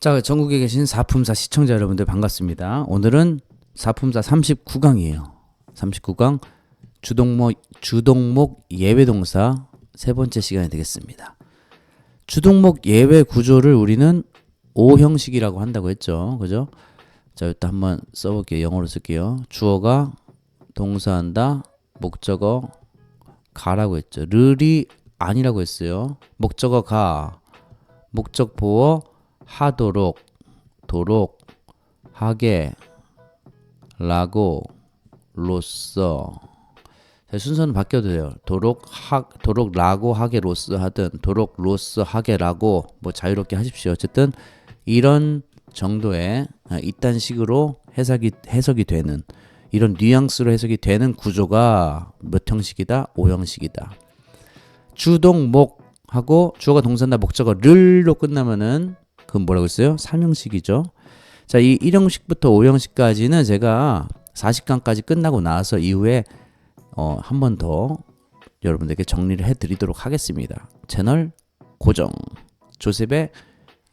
자, 전국에 계신 사품사 시청자 여러분들 반갑습니다. 오늘은 사품사 39강이에요. 39강 주동목 주동목 예외 동사 세 번째 시간이 되겠습니다. 주동목 예외 구조를 우리는 O 형식이라고 한다고 했죠. 그죠? 자, 일단 한번 써 볼게요. 영어로 쓸게요. 주어가 동사한다. 목적어 가라고 했죠. 르이 아니라고 했어요. 목적어 가. 목적 보어 하도록 도록 하게 라고 로써 자, 순서는 바뀌어도 돼요. 도록 하 도록 라고 하게 로스 하든 도록 로스 하게 라고 뭐 자유롭게 하십시오. 어쨌든 이런 정도의 아, 이딴 식으로 해석이 해석이 되는 이런 뉘앙스로 해석이 되는 구조가 몇 형식이다? 오 형식이다. 주동 목하고 주어가 동사나 목적어 를로 끝나면은 그건 뭐라고 했어요? 3형식이죠. 자, 이 1형식부터 5형식까지는 제가 40강까지 끝나고 나서 이후에 어, 한 번 더 여러분들께 정리를 해 드리도록 하겠습니다. 채널 고정. 조셉의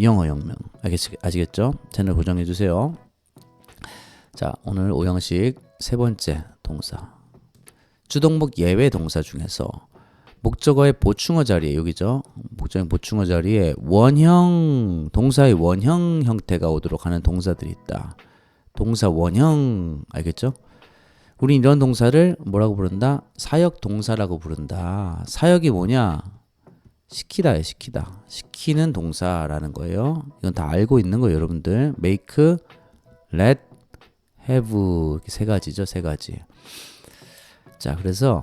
영어 혁명. 알겠, 아시겠 죠? 채널 고정해 주세요. 자, 오늘 5형식 세 번째 동사. 주동목 예외 동사 중에서 목적어의 보충어 자리에 여기죠. 목적어의 보충어 자리에 원형 동사의 원형 형태가 오도록 하는 동사들이 있다. 동사 원형 알겠죠? 우리 이런 동사를 뭐라고 부른다? 사역 동사라고 부른다. 사역이 뭐냐? 시키다예 시키다. 시키는 동사라는 거예요. 이건 다 알고 있는 거예요, 여러분들. make, let, have 이렇게 세 가지죠, 세 가지. 자, 그래서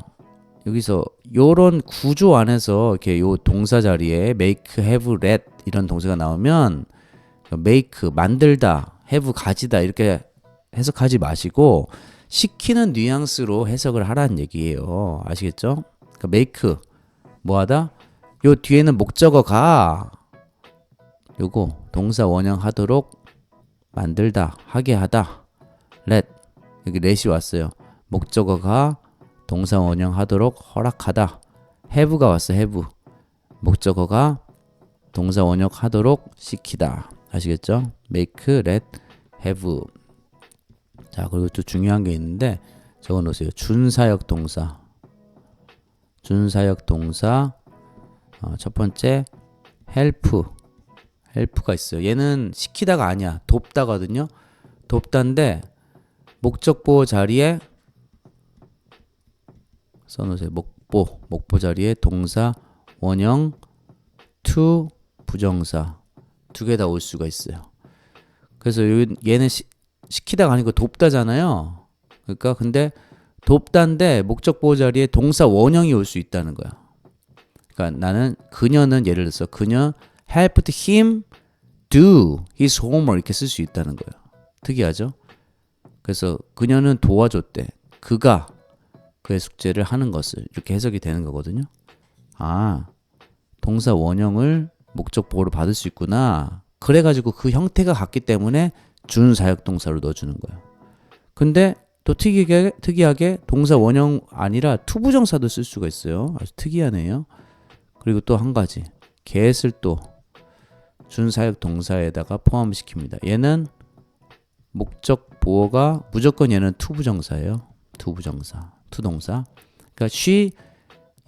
여기서 요런 구조 안에서 이렇게 요 동사 자리에 make, have, let 이런 동사가 나오면 make 만들다, have 가지다 이렇게 해석하지 마시고 시키는 뉘앙스로 해석을 하라는 얘기예요. 아시겠죠? 그러니까 make 뭐하다? 요 뒤에는 목적어가 요거 동사 원형 하도록 만들다 하게 하다 let 여기 let이 왔어요. 목적어가 동사 원형 하도록 허락하다 have가 왔어 have 목적어가 동사 원형 하도록 시키다 아시겠죠? make, let, have 자 그리고 또 중요한 게 있는데 적어 놓으세요. 준사역 동사. 준사역 동사. 어, 첫 번째 help. help가 있어요. 얘는 시키다가 아니야. 돕다거든요. 돕다인데 목적 보호 자리에 써 놓으세요. 목보. 목보 자리에 동사 원형 to 부정사 두 개 다 올 수가 있어요. 그래서 얘는 시, 시키다가 아니고 돕다잖아요. 그러니까 근데 돕다인데 목적 보호 자리에 동사 원형이 올 수 있다는 거야. 그러니까 나는 그녀는 예를 들어서 그녀 helped him do his homework 이렇게 쓸 수 있다는 거예요. 특이하죠? 그래서 그녀는 도와줬대. 그가 그의 숙제를 하는 것을 이렇게 해석이 되는 거거든요. 아, 동사 원형을 목적 보호로 받을 수 있구나. 그래가지고 그 형태가 같기 때문에 준사역 동사로 넣어주는 거예요. 근데 또 특이하게, 특이하게 동사 원형 아니라 투부정사도 쓸 수가 있어요. 아주 특이하네요. 그리고 또 한 가지 get을 또 준사역 동사에다가 포함시킵니다. 얘는 목적 보어가 무조건 얘는 투부정사예요. 투부정사, 투동사. 그러니까 she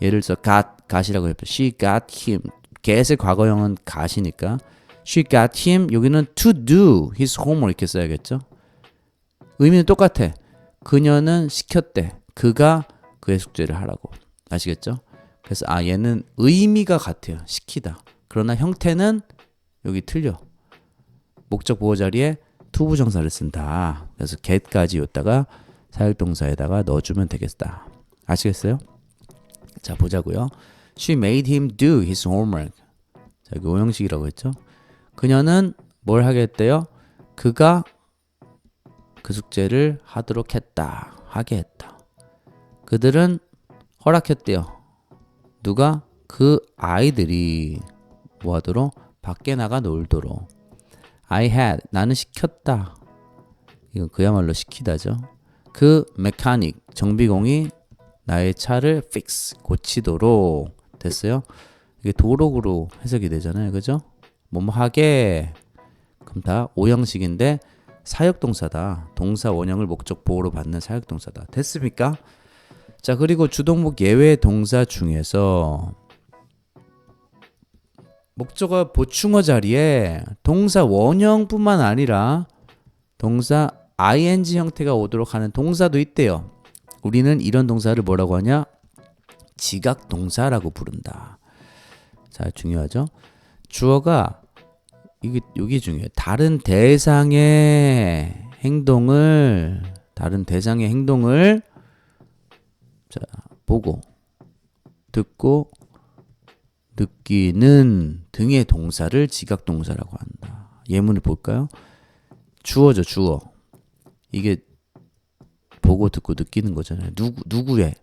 예를 들어서 got, got이라고 해요. she got him. get의 과거형은 got이니까 She got him. 여기는 to do his homework 이렇게 써야겠죠. 의미는 똑같아. 그녀는 시켰대. 그가 그의 숙제를 하라고. 아시겠죠? 그래서 아 얘는 의미가 같아요. 시키다. 그러나 형태는 여기 틀려. 목적 보호 자리에 투부정사를 쓴다. 그래서 get까지 였다가 사역동사에다가 넣어주면 되겠다. 아시겠어요? 자 보자고요. She made him do his homework. 자 여기 오형식이라고 했죠. 그녀는 뭘 하겠대요? 그가 그 숙제를 하도록 했다. 하게 했다. 그들은 허락했대요. 누가? 그 아이들이 뭐 하도록? 밖에 나가 놀도록. I had. 나는 시켰다. 이건 그야말로 시키다죠. 그 메카닉, 정비공이 나의 차를 fix, 고치도록 됐어요. 이게 도록으로 해석이 되잖아요. 그죠? 뭐뭐 하게 그럼 다 오형식인데 사역동사다. 동사 원형을 목적 보호로 받는 사역동사다. 됐습니까? 자, 그리고 주동목 예외 동사 중에서 목적어 보충어 자리에 동사 원형뿐만 아니라 동사 ing 형태가 오도록 하는 동사도 있대요. 우리는 이런 동사를 뭐라고 하냐? 지각 동사라고 부른다. 자, 중요하죠? 주어가 이게 여기 중요해요. 다른 대상의 행동을 다른 대상의 행동을 자, 보고 듣고 느끼는 등의 동사를 지각 동사라고 한다. 예문을 볼까요? 주어죠, 주어. 이게 보고 듣고 느끼는 거잖아요. 누구 누구의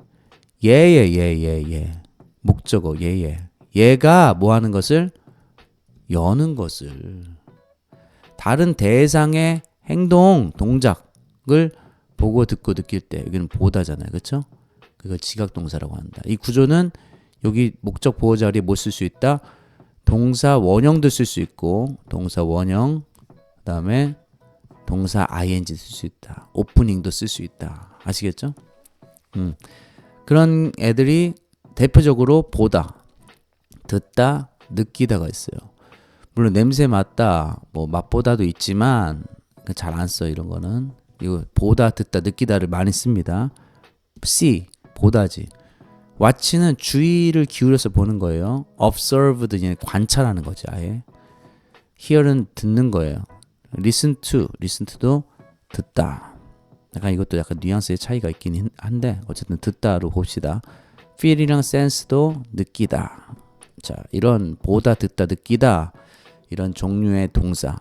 얘의 얘의 얘. 목적어 얘의. 얘가 뭐 하는 것을 여는 것을 다른 대상의 행동, 동작을 보고 듣고 느낄 때 여기는 보다잖아요. 그렇죠? 그걸 지각 동사라고 한다. 이 구조는 여기 목적 보호 자리에 뭐쓸수 있다? 동사 원형도 쓸 수 있고 동사 원형 그다음에 동사 ing 쓸 수 있다. 오프닝도 쓸 수 있다. 아시겠죠? 음. 그런 애들이 대표적으로 보다, 듣다, 느끼다가 있어요. 물론 냄새 맡다, 뭐 맛보다도 있지만 잘 안 써 이런 거는 이거 보다, 듣다, 느끼다를 많이 씁니다. see 보다지. watch는 주의를 기울여서 보는 거예요. observed 관찰하는 거지 아예. hear는 듣는 거예요. Listen to, listen to도 듣다. 약간 이것도 약간 뉘앙스의 차이가 있긴 한데 어쨌든 듣다로 봅시다. feel이랑 sense도 느끼다. 자, 이런 보다, 듣다, 느끼다 이런 종류의 동사.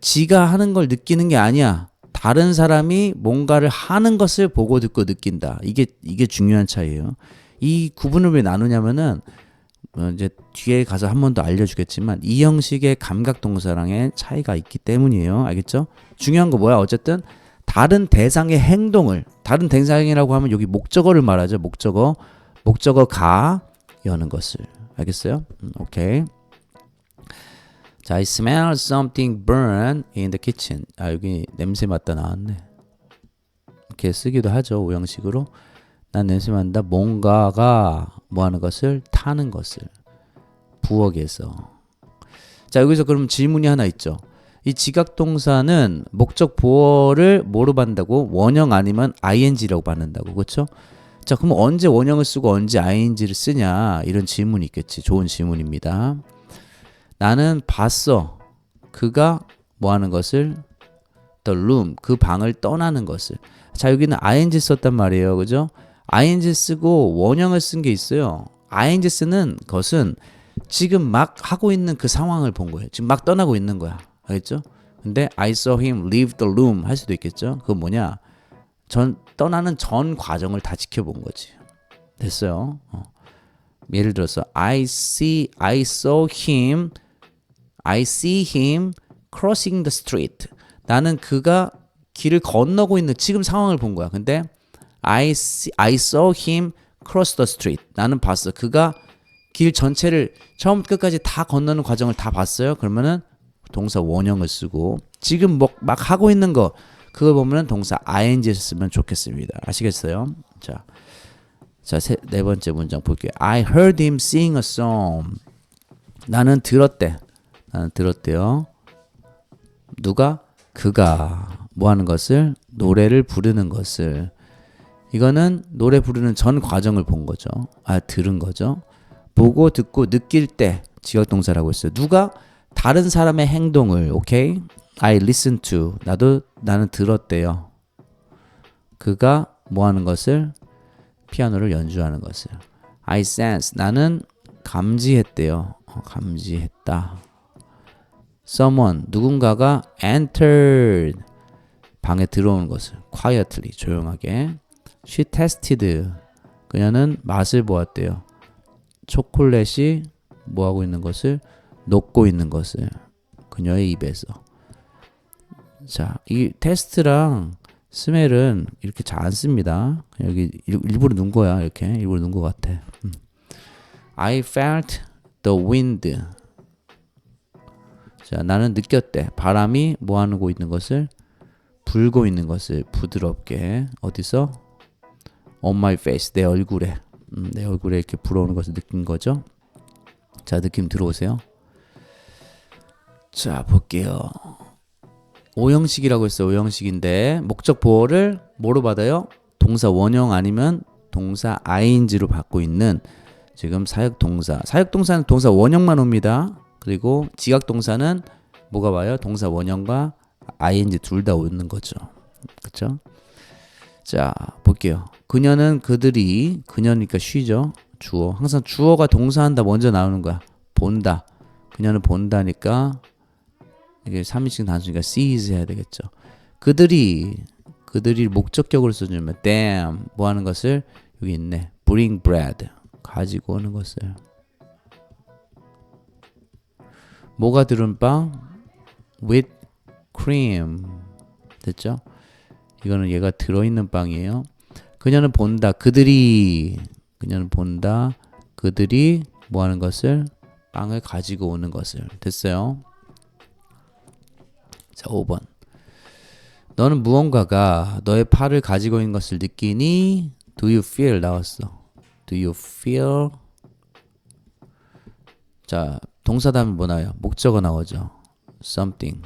지가 하는 걸 느끼는 게 아니야. 다른 사람이 뭔가를 하는 것을 보고 듣고 느낀다. 이게 이게 중요한 차이예요. 이 구분을 왜 나누냐면은 어, 이제 뒤에 가서 한 번 더 알려주겠지만 이 형식의 감각 동사랑의 차이가 있기 때문이에요. 알겠죠? 중요한 거 뭐야? 어쨌든 다른 대상의 행동을 다른 대상이라고 하면 여기 목적어를 말하죠. 목적어 목적어가 여는 것을 알겠어요? 음, 오케이. 자, I smell something burn in the kitchen. 아 여기 냄새 맡다 나왔네. 이렇게 쓰기도 하죠. 오형식으로. 난 냄새 맡는다. 뭔가가 뭐 하는 것을 타는 것을 부엌에서. 자, 여기서 그럼 질문이 하나 있죠. 이 지각 동사는 목적 보어를 뭐로 받는다고? 원형 아니면 ing라고 받는다고. 그렇죠? 자, 그럼 언제 원형을 쓰고 언제 ing를 쓰냐? 이런 질문이 있겠지. 좋은 질문입니다. 나는 봤어. 그가 뭐 하는 것을 the room 그 방을 떠나는 것을. 자, 여기는 ing 썼단 말이에요. 그죠? Ing 쓰고 원형을 쓴 게 있어요. ing 쓰는 것은 지금 막 하고 있는 그 상황을 본 거예요. 지금 막 떠나고 있는 거야. 알겠죠? 근데 I saw him leave the room 할 수도 있겠죠? 그건 뭐냐? 전 떠나는 전 과정을 다 지켜본 거지. 됐어요. 어. 예를 들어서 I see I saw him I see him crossing the street. 나는 그가 길을 건너고 있는 지금 상황을 본 거야. 근데 I see, I saw him cross the street. 나는 봤어. 그가 길 전체를 처음 끝까지 다 건너는 과정을 다 봤어요. 그러면은 동사 원형을 쓰고 지금 뭐, 막 하고 있는 거 그거 보면은 동사 ing를 쓰면 좋겠습니다. 아시겠어요? 자, 자, 세, 네 번째 문장 볼게요. I heard him sing a song. 나는 들었대. 나는 들었대요. 누가? 그가 뭐 하는 것을? 노래를 부르는 것을. 이거는 노래 부르는 전 과정을 본 거죠. 아, 들은 거죠. 보고 듣고 느낄 때 지역 동사라고 했어요. 누가 다른 사람의 행동을 오케이? I listen to 나도 나는 들었대요. 그가 뭐 하는 것을 피아노를 연주하는 것을 I sense 나는 감지했대요. 어, 감지했다. Someone 누군가가 entered 방에 들어오는 것을 quietly 조용하게 She tested 그녀는 맛을 보았대요. 초콜릿이 뭐 하고 있는 것을 녹고 있는 것을 그녀의 입에서 자, 이 테스트랑 스멜은 이렇게 잘 안 씁니다. 여기 일부러 넣은 거야. 이렇게 일부러 것 같아. 음. I felt the wind. 자, 나는 느꼈대. 바람이 뭐 하고 있는 것을 불고 있는 것을 부드럽게 어디서 on my face 내 얼굴에 음, 내 얼굴에 이렇게 불어오는 것을 느낀 거죠. 자, 느낌 들어오세요. 자, 볼게요. 오형식이라고 했어요. 오형식인데 목적 보호를 뭐로 받아요? 동사 원형 아니면 동사 ing로 받고 있는 지금 사역 동사. 사역 동사는 동사 원형만 옵니다. 그리고 지각 동사는 뭐가 와요? 동사 원형과 ing 둘 다 오는 거죠. 그렇죠? 자, 볼게요. 그녀는 그들이 그녀니까 쉬죠. 주어. 항상 주어가 동사한다 먼저 나오는 거야. 본다. 그녀는 본다니까 이게 3인칭 단수니까 sees 해야 되겠죠. 그들이 그들이 목적격으로 써주면 damn 뭐 하는 것을 여기 있네. bring bread 가지고 오는 것을 뭐가 들은 빵? with cream 됐죠? 이거는 얘가 들어있는 빵이에요. 그녀는 본다. 그들이 그녀는 본다. 그들이 뭐 하는 것을 빵을 가지고 오는 것을 됐어요. 자, 5번. 너는 무언가가 너의 팔을 가지고 있는 것을 느끼니? Do you feel 나왔어. Do you feel? 자, 동사 다음에 뭐 나와요? 목적어 나오죠. something.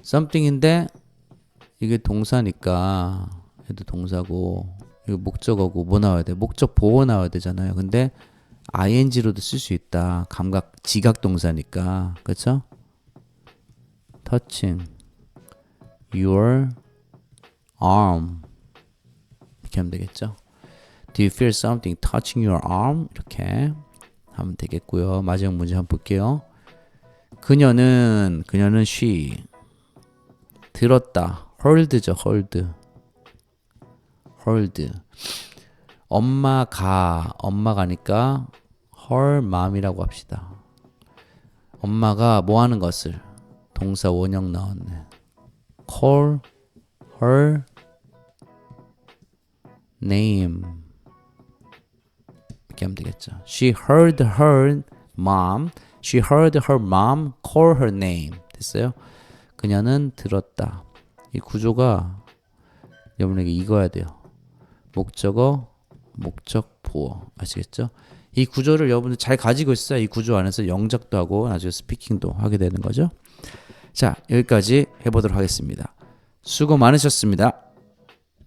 something인데 이게 동사니까 얘도 동사고 이거 목적어고 뭐 나와야 돼? 목적 보호 나와야 되잖아요. 근데 ing로도 쓸 수 있다. 감각 지각 동사니까. 그렇죠? touching your arm 이렇게 하면 되겠죠. Do you feel something touching your arm? 이렇게 하면 되겠고요. 마지막 문제 한번 볼게요. 그녀는 그녀는 she 들었다. Heard죠. heard. heard. 엄마가 엄마가니까 her mom이라고 합시다. 엄마가 뭐 하는 것을 동사 원형 나왔네. call her name 이렇게 하면 되겠죠. She heard her mom. She heard her mom call her name. 됐어요? 그녀는 들었다. 이 구조가 여러분에게 익어야 돼요. 목적어, 목적 보어. 아시겠죠? 이 구조를 여러분들 잘 가지고 있어야 이 구조 안에서 영작도 하고 나중에 스피킹도 하게 되는 거죠. 자, 여기까지 해보도록 하겠습니다. 수고 많으셨습니다.